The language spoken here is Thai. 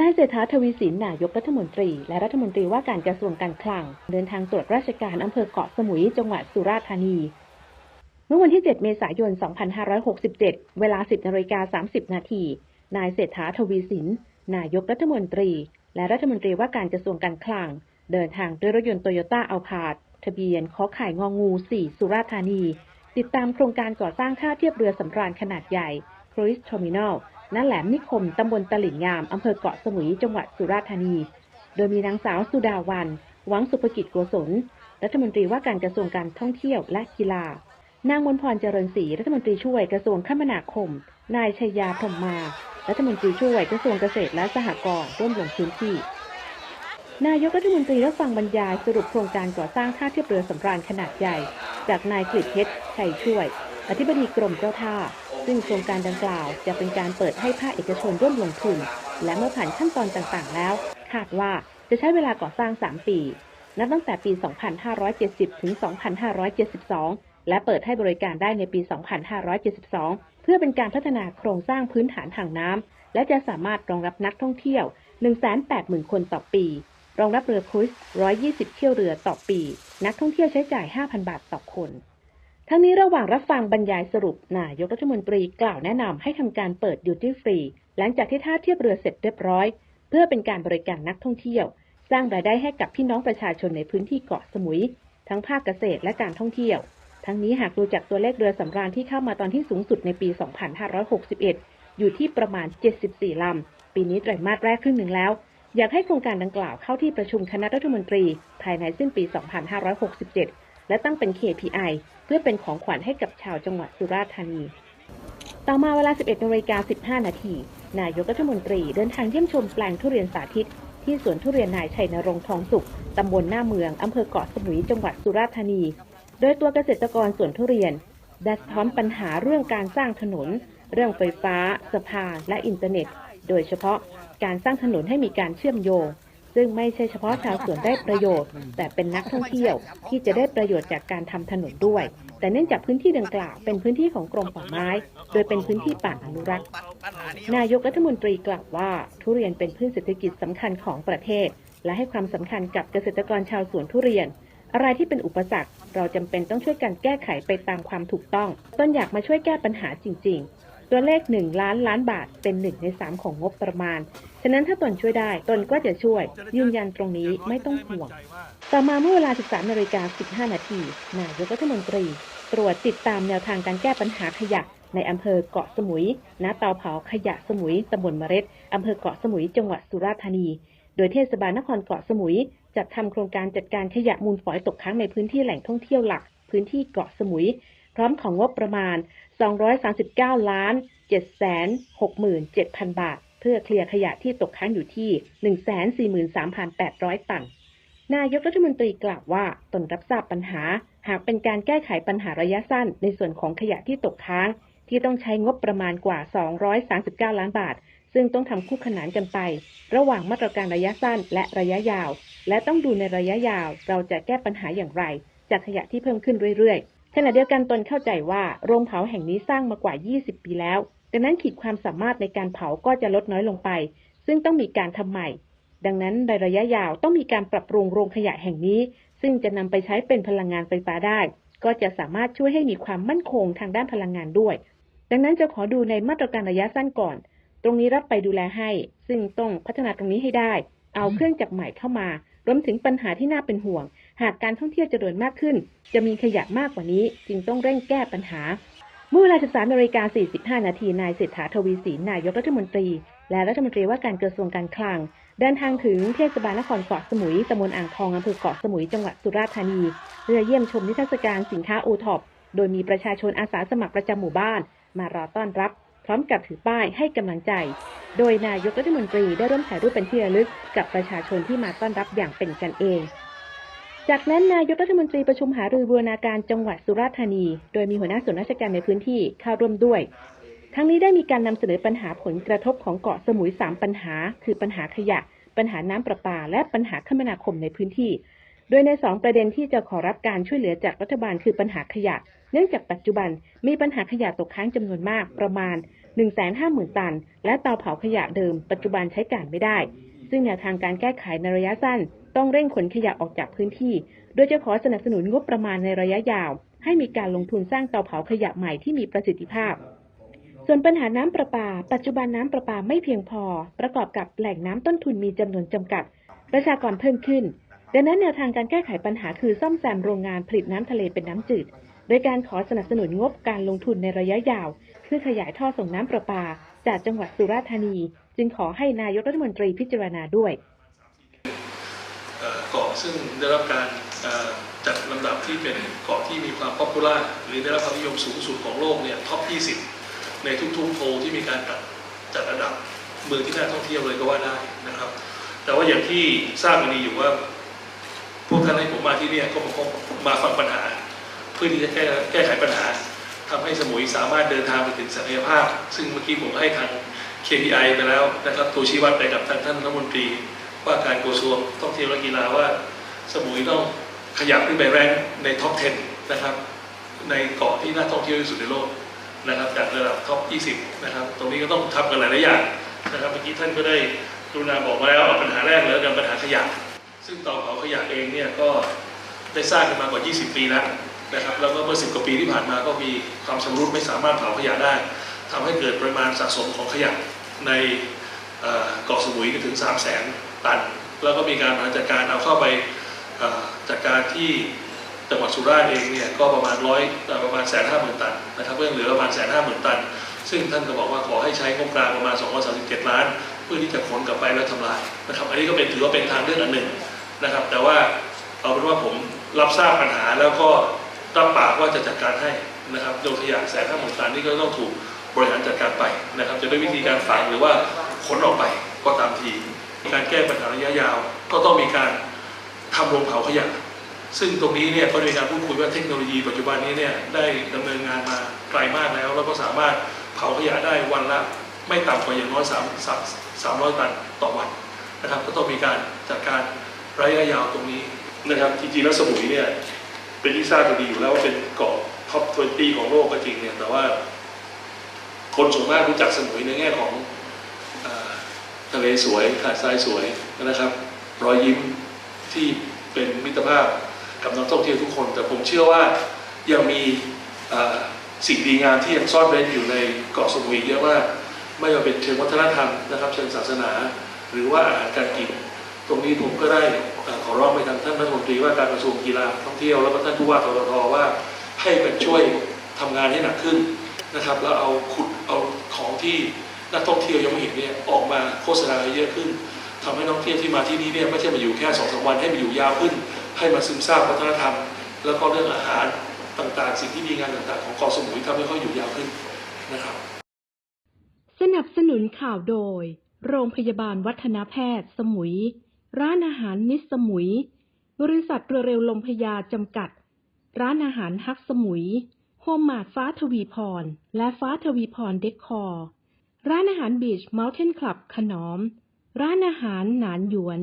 นายเศรษฐาทวีสินนายกรัฐมนตรี และรัฐมนตรีว่าการกระทรวงการคลัง เดินทางตรวจราชการอำเภอเกาะสมุยจังหวัดสุราษฎร์ธานี เมื่อวันที่ 7 เมษายน 2567 เวลา 10นาฬิกา30 นาที นายเศรษฐาทวีสิน นายกรัฐมนตรี และรัฐมนตรีว่าการกระทรวงการคลัง เดินทางด้วยรถยนต์โตโยต้าอัลพาดทะเบียนขอไข่งองู 4 สุราษฎร์ธานี ติดตามโครงการก่อสร้างท่าเทียบเรือสำราญขนาดใหญ่ Cruise Terminal ณแหลมนิคมตำบลตลิ่งงามอำเภอเกาะสมุยจังหวัดสุราษฎร์ธานี โดยมีนางสาวสุดาวัน หวังสุภกิจโกศลรัฐมนตรีว่าการกระทรวงการท่องเที่ยวและกีฬา นางมนพรเจริญศรีรัฐมนตรีช่วยกระทรวงคมนาคม นายชัยยาพรมมา รัฐมนตรีช่วยกระทรวงเกษตรและสหกรณ์ร่วมลงพื้นที่ นายกรัฐมนตรีรับฟังบรรยายสรุปโครงการก่อสร้างท่าเทียบเรือสำราญขนาดใหญ่ จากนายกฤษเพชรชัยช่วย อธิบดีกรมเจ้าท่า ซึ่งโครงการดังกล่าวจะเป็นการเปิดให้ภาคเอกชนร่วมลงทุน และเมื่อผ่านขั้นตอนต่างๆ แล้ว คาดว่าจะใช้เวลาก่อสร้าง 3 ปี นับตั้งแต่ปี 2570 ถึง 2572 และเปิดให้บริการได้ในปี 2572 เพื่อเป็นการพัฒนาโครงสร้างพื้นฐานทางน้ำ และจะสามารถรองรับนักท่องเที่ยว 180,000 คนต่อปี รองรับเรือครูซ120 เที่ยวเรือต่อปี นักท่องเที่ยวใช้จ่าย 5,000 บาทต่อคน ทั้งนี้ระหว่างรับฟังบรรยายสรุป นายกรัฐมนตรีกล่าวแนะนำให้ทำการเปิดดิวตี้ฟรี หลังจากที่ท่าเทียบเรือเสร็จเรียบร้อย เพื่อเป็นการบริการนักท่องเที่ยว สร้างรายได้ให้กับพี่น้องประชาชนในพื้นที่เกาะสมุย ทั้งภาคเกษตรและการท่องเที่ยว ทั้งนี้หากดูจากตัวเลขเรือสำราญที่เข้ามาตอนที่สูงสุดในปี 2561 อยู่ที่ประมาณ 74 ลำ ปีนี้ไตรมาสแรกครึ่งหนึ่งแล้ว อยากให้โครงการดังกล่าวเข้าที่ประชุมคณะรัฐมนตรี ภายในสิ้นปี 2567 และตั้งเป็น KPI เพื่อเป็นของขวัญให้กับชาวจังหวัดสุราษฎร์ธานี ต่อมาเวลา 11นาฬิกา15 นาที นายกรัฐมนตรีเดินทางเยี่ยมชมแปลงทุเรียนสาธิต ที่สวนทุเรียนนายชัยนรงค์ทองสุข ตำบลหน้าเมือง อำเภอเกาะสมุย จังหวัดสุราษฎร์ธานี โดยตัวเกษตรกรสวนทุเรียนได้สะท้อนปัญหาเรื่องการสร้างถนน เรื่องไฟฟ้า สะพาน และอินเทอร์เน็ต โดยเฉพาะการสร้างถนนให้มีการเชื่อมโยง ซึ่งไม่ใช่เฉพาะชาวสวนได้ประโยชน์ แต่เป็นนักท่องเที่ยวที่จะได้ประโยชน์จากการทำถนนด้วย แต่เนื่องจากพื้นที่ดังกล่าวเป็นพื้นที่ของกรมป่าไม้ โดยเป็นพื้นที่ป่าอนุรักษ์ นายกรัฐมนตรีกล่าวว่าทุเรียนเป็นพืชเศรษฐกิจสำคัญของประเทศ และให้ความสำคัญกับเกษตรกรชาวสวนทุเรียนอะไรที่เป็นอุปสรรค เราจำเป็นต้องช่วยกันแก้ไขไปตามความถูกต้อง ต้นอยากมาช่วยแก้ปัญหาจริง ๆ ตัวเลข 1 ล้านล้านบาทเป็นหนึ่งในสามของงบประมาณ ฉะนั้นถ้าตนช่วยได้ตนก็จะช่วย ยืนยันตรงนี้ไม่ต้องห่วง ต่อมาเมื่อเวลา 13นาฬิกา15 นาทีนายกรัฐมนตรี ตรวจติดตามแนวทางการแก้ปัญหาขยะในอำเภอเกาะสมุย ณ เตาเผาขยะสมุยตำบลเมร็ดอำเภอเกาะสมุย จังหวัดสุราษฎร์ธานี โดยเทศบาลนครเกาะสมุย จัดทำโครงการจัดการขยะมูลฝอยตกค้างในพื้นที่แหล่งท่องเที่ยวหลัก พื้นที่เกาะสมุย พร้อมของงบประมาณ 239 ล้าน 767,000 บาท เพื่อเคลียร์ขยะที่ตกค้างอยู่ที่ 143,800 ตัน นายกรัฐมนตรีกล่าวว่าตนรับทราบปัญหา หากเป็นการแก้ไขปัญหาระยะสั้น ในส่วนของขยะที่ตกค้าง ที่ต้องใช้งบประมาณกว่า 239 ล้านบาท ซึ่งต้องทำคู่ขนานกันไป ระหว่างมาตรการระยะสั้นและระยะยาว และต้องดูในระยะยาว เราจะแก้ปัญหาอย่างไร จากขยะที่เพิ่มขึ้นเรื่อยๆ ขณะเดียวกันตนเข้าใจว่าโรงเผาแห่งนี้สร้างมากว่า 20 ปีแล้ว ดังนั้นขีดความสามารถในการเผาก็จะลดน้อยลงไป ซึ่งต้องมีการทำใหม่ ดังนั้นในระยะยาวต้องมีการปรับปรุงโรงขยะแห่งนี้ ซึ่งจะนำไปใช้เป็นพลังงานไฟฟ้าได้ ก็จะสามารถช่วยให้มีความมั่นคงทางด้านพลังงานด้วย ดังนั้นจะขอดูในมาตรการระยะสั้นก่อน ตรงนี้รับไปดูแลให้ ซึ่งต้องพัฒนาตรงนี้ให้ได้ เอาเครื่องจักรใหม่เข้ามารวมถึงปัญหาที่น่าเป็นห่วง หากการท่องเที่ยวเจริญมากขึ้น จะมีขยะมากกว่านี้ จึงต้องเร่งแก้ปัญหา เมื่อเวลา 13นาฬิกา45 นาที นายเศรษฐาทวีสินนายกรัฐมนตรี และรัฐมนตรีว่าการกระทรวงการคลัง เดินทางถึงเทศบาลนครเกาะสมุยตำบลอ่างทองอำเภอเกาะสมุยจังหวัดสุราษฎร์ธานีเพื่อเยี่ยมชมนิทรรศการสินค้าโอท็อปโดยมีประชาชนอาสาสมัครประจำหมู่บ้าน มารอต้อนรับพร้อมกับถือป้ายให้กำลังใจ โดยนายกรัฐมนตรีได้ร่วมถ่ายรูปเป็นที่ระลึกกับประชาชนที่มาต้อนรับอย่างเป็นกันเอง จากนั้นนายกรัฐมนตรีประชุมหารือบูรณาการจังหวัดสุราษฎร์ธานี โดยมีหัวหน้าส่วนราชการในพื้นที่เข้าร่วมด้วย ทั้งนี้ได้มีการนำเสนอปัญหาผลกระทบของเกาะสมุย 3 ปัญหา คือปัญหาขยะ ปัญหาน้ำประปา และปัญหาคมนาคมในพื้นที่ โดยใน 2 ประเด็นที่จะขอรับการช่วยเหลือจากรัฐบาลคือปัญหาขยะ เนื่องจากปัจจุบันมีปัญหาขยะตกค้างจำนวนมากประมาณ 150,000 ตัน และเตาเผาขยะเดิม ปัจจุบันใช้การไม่ได้ซึ่งแนวทางการแก้ไขในระยะสั้น ต้องเร่งขนขยะออกจากพื้นที่ โดยจะขอสนับสนุนงบประมาณในระยะยาว ให้มีการลงทุนสร้างเตาเผาขยะใหม่ที่มีประสิทธิภาพ ส่วนปัญหาน้ำประปา ปัจจุบันน้ำประปาไม่เพียงพอ ประกอบกับแหล่งน้ำต้นทุนมีจำนวนจำกัด ประชากรเพิ่มขึ้น ดังนั้นแนวทางการแก้ไขปัญหาคือซ่อมแซมโรงงานผลิตน้ำทะเลเป็นน้ำจืด โดยการขอสนับสนุนงบการลงทุนในระยะยาวเพื่อขยายท่อส่งน้ำประปา จากจังหวัดสุราษฎร์ธานี จึงขอให้นายกรัฐมนตรีพิจารณาด้วย ซึ่งได้รับการจัดลำดับที่เป็นเกาะที่มีความป๊อปปูล่าหรือได้รับความนิยมสูงสุดของโลกเนี่ยท็อป 20 ในทุกๆโพลที่มีการจัดจัดอันดับเมืองที่น่าท่องเที่ยวเลยก็ว่าได้นะครับ แต่ว่าอย่างที่ทราบกันดีอยู่ว่าพวกท่านให้ผมมาที่นี่ก็ผมมาฟังปัญหา เพื่อที่จะแก้แก้ไขปัญหาทำให้สมุยสามารถเดินทางไปถึงศักยภาพ ซึ่งเมื่อกี้ผมให้ทาง KPI ไปแล้วนะครับตัวชี้วัดไปกับทางท่านรัฐมนตรี ว่าการกระทรวงท่องเที่ยวและกีฬาว่าสมุยต้องขยับขึ้นไปแรงในท็อป 10 นะครับ ในเกาะที่น่าท่องเที่ยวที่สุดในโลกนะครับจากระดับท็อป 20 นะครับ ตรงนี้ก็ต้องทำกันหลายๆอย่างนะครับเมื่อกี้ท่านก็ได้กรุณาบอกมาแล้วปัญหาแรกเลยกันปัญหาขยะ ซึ่งเตาเผาขยะเองเนี่ยก็ได้สร้างกันมากว่า 20 ปีแล้วนะครับแล้วก็เมื่อ 10 กว่าปีที่ผ่านมาก็มีความชำรุดไม่สามารถเผาขยะได้ทำให้เกิดปริมาณสะสมของขยะในเกาะสมุยถึง 3 0 0 0 0 ตัน แล้วก็มีการบริหารจัดการเอาเข้าไปจัดการที่จังหวัดสุราษฎร์เองเนี่ยก็ประมาณร้อยประมาณแสนห้าหมื่นตันนะครับเพื่อเหลือประมาณแสนห้าหมื่นตัน ซึ่งท่านก็บอกว่าขอให้ใช้งบกลางประมาณ 237 ล้าน เพื่อที่จะขนกลับไปแล้วทำลายนะครับอันนี้ก็เป็นถือว่าเป็นทางเลือกอันหนึ่งนะครับ แต่ว่าเอาเป็นว่าผมรับทราบปัญหาแล้วก็รับปากว่าจะจัดการให้นะครับโดยขยะแสนห้าหมื่นตันนี่ก็ต้องถูกบริหารจัดการไปนะครับ จะด้วยวิธีการฝังหรือว่าขนออกไปก็ตามที การแก้ปัญหาระยะยาว ก็ต้องมีการทำโรงเผาขยะ ซึ่งตรงนี้เนี่ยก็มีการพูดคุยว่าเทคโนโลยีปัจจุบันนี้เนี่ยได้ดำเนินงานมาไกลมากแล้ว แล้วก็สามารถเผาขยะได้วันละไม่ต่ำกว่าอย่างน้อย3 3 300ตันต่อวันนะครับ ก็ต้องมีการจัดการระยะยาวตรงนี้นะครับจริงๆแล้วสมุยเนี่ยเป็นที่ทราบกันดีอยู่แล้วว่าเป็นเกาะท็อป20ของโลกก็จริงเนี่ยแต่ว่าคนส่วนมากรู้จักสมุยในแง่ของ เลสวยหาดทรายสวยนะครับ รอยยิ้มที่เป็นมิตรภาพกับนักท่องเที่ยวทุกคน แต่ผมเชื่อว่ายังมีสิ่งดีงามที่ยังซ่อนเร้นอยู่ในเกาะสมุยเยอะมากไม่ว่าเป็นเชิงวัฒนธรรมนะครับ เชิงศาสนา หรือว่าอาหารการกิน ตรงนี้ผมก็ได้ขอร้องไปทางท่านรัฐมนตรีว่าการกระทรวงกีฬาท่องเที่ยวแล้วก็ท่านผู้ว่าทททว่าให้มันช่วยทำงานให้หนักขึ้นนะครับ แล้วเอาขุดเอาของที่ นักท่องเที่ยวยังไม่เห็นเนี่ยออกมาโฆษณาเยอะขึ้นทำให้นักท่องเที่ยวที่มาที่นี่เนี่ยไม่ใช่มาอยู่แค่สองสามวันให้มาอยู่ยาวขึ้น ให้มาซึมซาบวัฒนธรรม แล้วก็เรื่องอาหารต่างๆ สิ่งที่ดีงามต่างๆ ของเกาะสมุยทำให้เขาอยู่ยาวขึ้นนะครับ สนับสนุนข่าวโดย โรงพยาบาลวัฒนแพทย์ สมุย ร้านอาหารมิสสมุย บริษัทเรือเร็วลมพยาจำกัด ร้านอาหารฮักสมุย โฮมมาดฟ้าทวีพร และฟ้าทวีพรเดคคอร์ ร้านอาหารบีชเมลเทนคลับขนอม ร้านอาหารหนานหยวน